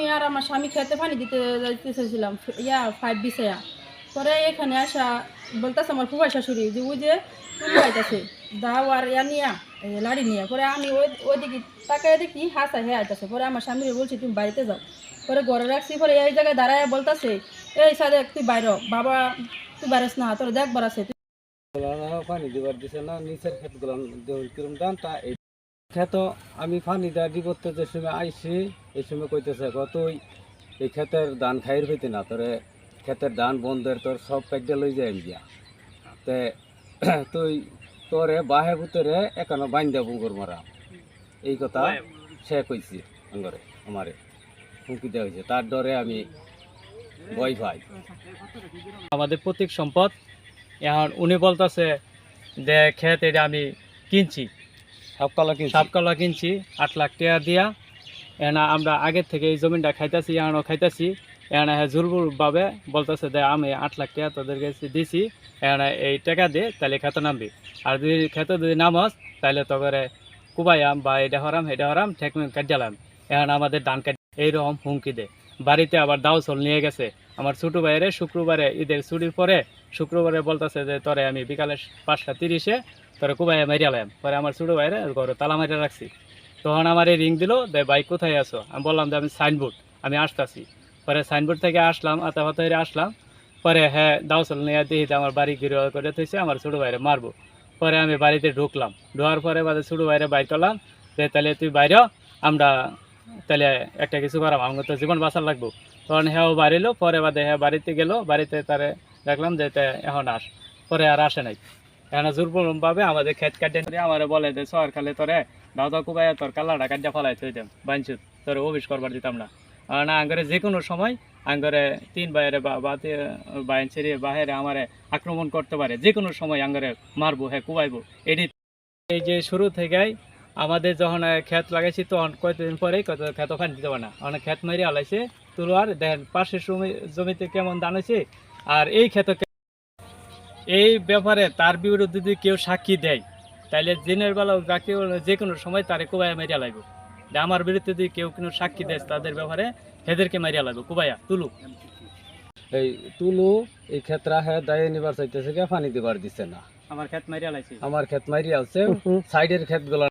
আমি আর আমার স্বামী খেতে পানি দিতে যাইতেছিলাম ইয়া ফাইভ বিছায়া। পরে এখানে আসা বলতেছে আমার ফুফাই শাশুড়ি যে, ওই যে তুলি আইতাছে, দাও আর ইয়া নিয়া লাড়ি নিয়া। পরে আমি ওই ওইদিকে তাকায় দেখি হাসা হে আইতাছে। পরে আমার স্বামীরে বলছি, তুমি বাড়িতে যাও। পরে ঘরে রাখছি, পরে এই জায়গায় দাঁড়ায় বলতাছে, এই সাদেক তুই বাইর বাবা, তুই বাইরেস না, তোর দেখবার আছে পানি দিছে না, নিচেরগুলো কিরম তা এই আমি আমি পানিটা দিবতে যে সময় আইসি এই সময় কইতেছে কত এই ক্ষেতের ধান খাইর হইতে না তোরে ক্ষেতের ধান বন্ধের তোর সব কাজটা লই যায় গিয়া। তে তুই তোরে বাহে ভিতরে একানো বাইন্দা বুঙ্গর মারা। এই কথা সে কইছি আঙ্গরে আমারে। হুমকি দেওয়া হয়েছে তার ডরে আমি ভয় পাই। আমাদের প্রতীক সম্পদ। এখন উনি বলতেছে যে ক্ষেত এটা আমি কিনছি। সাপকলা কিনছি। আট লাখ টাকা দিয়া। এনা আমরা আগের থেকে এই জমিনটা খাইতেছি এখনও খাইতেছি। এখানে জুলবুলভাবে বলতেছে যে আমি আট লাখ টাকা তোদের কাছে দিছি। এখানে এই টাকা দিয়ে তাহলে খেত নামবি। আর যদি খেতে যদি নামস তাহলে তোকে কুবাইয়াম বা এটা হরাম এটা হরাম ঠেক কাটালাম এখন আমাদের ধান কাট এইরকম হুমকি দে। বাড়িতে আবার দাও চল নিয়ে গেছে। আমার ছোটো ভাইয়েরে শুক্রবারে ঈদের ছুটির পরে শুক্রবারে বলতেছে যে তোরে আমি বিকালে পাঁচটা তিরিশে তোরে কুবাইয়া মারিয়ালাম পরে আমার ছোটো ভাইরে ঘরে তালা মারিয়া রাখছি। তখন আমার এই রিং দিল দে ভাই কোথায় আছো? আমি বললাম যে আমি সাইনবোর্ড আমি আসতেছি। পরে সাইনবোর্ড থেকে আসলাম আতা ফাতা হয়ে আসলাম। পরে হ্যাঁ দাওসল নিয়ে দেখি যে আমার বাড়ি ঘিরে করে থইছে আমার ছোটো ভাইরে মারবো। পরে আমি বাড়িতে ঢুকলাম। ঢোয়ার পরে বাদে ছোটো ভাইরে বাইর করলাম যে তাহলে তুই বাইরে হ, আমরা তাহলে একটা কিছু করাম আমাকে তো জীবন বাঁচার লাগবো। তখন হ্যাঁ বাড়িলো, পরে বাদে হ্যাঁ বাড়িতে গেল, বাড়িতে তারে দেখলাম যে এখন আস, পরে আর আসে নাই। এখন জোরপূর্ণ ভাবে আমাদের ক্ষেত কাটে আমার বলে যে, সর খালে তোরে দাদা কুবাই তোর কালাটা কাটিয়া ফলাই থই বাঞ্চুত, তোর অফিস করবার দিতাম না। না, আঙ্গরে যে কোনো সময় আঙ্গরে তিন বাইরে বা বাইন ছেড়ে বাহিরে আমারে আক্রমণ করতে পারে। যে কোনো সময় আঙ্গরে মারবো হ্যাঁ কুবাইবো এটি এই যে শুরু থেকেই আমাদের যখন ক্ষেত লাগাইছি তখন কয়েকদিন পরেই কত ক্ষেত ওখানে দিতে পারে না। অনেক ক্ষেত মেরে আলাইছে। তুলোয়ার দেখেন পাশের জমিতে কেমন দান হয়েছে আর এই ক্ষেত এই ব্যাপারে তার বিরুদ্ধে যদি কেউ সাক্ষী দেয় তাইলে দিনের বেলা যাকে যে কোনো সময় তারে কুবাইয়া মারিয়া লাগবে যে আমার বিরুদ্ধে যদি কেউ কোনো সাক্ষী দেয় তাদের ব্যাপারে হেদেরকে মারিয়া লাগবে কুবাইয়া তুলু। এই তুলু এই ক্ষেত্রা হ্যাঁ দায়ে নিবার চাইতেছে কে পানি দিবার দিছে না। আমার ক্ষেত মারিয়া লাগছে আমার ক্ষেত মারিয়া আছে সাইডের ক্ষেতগুলা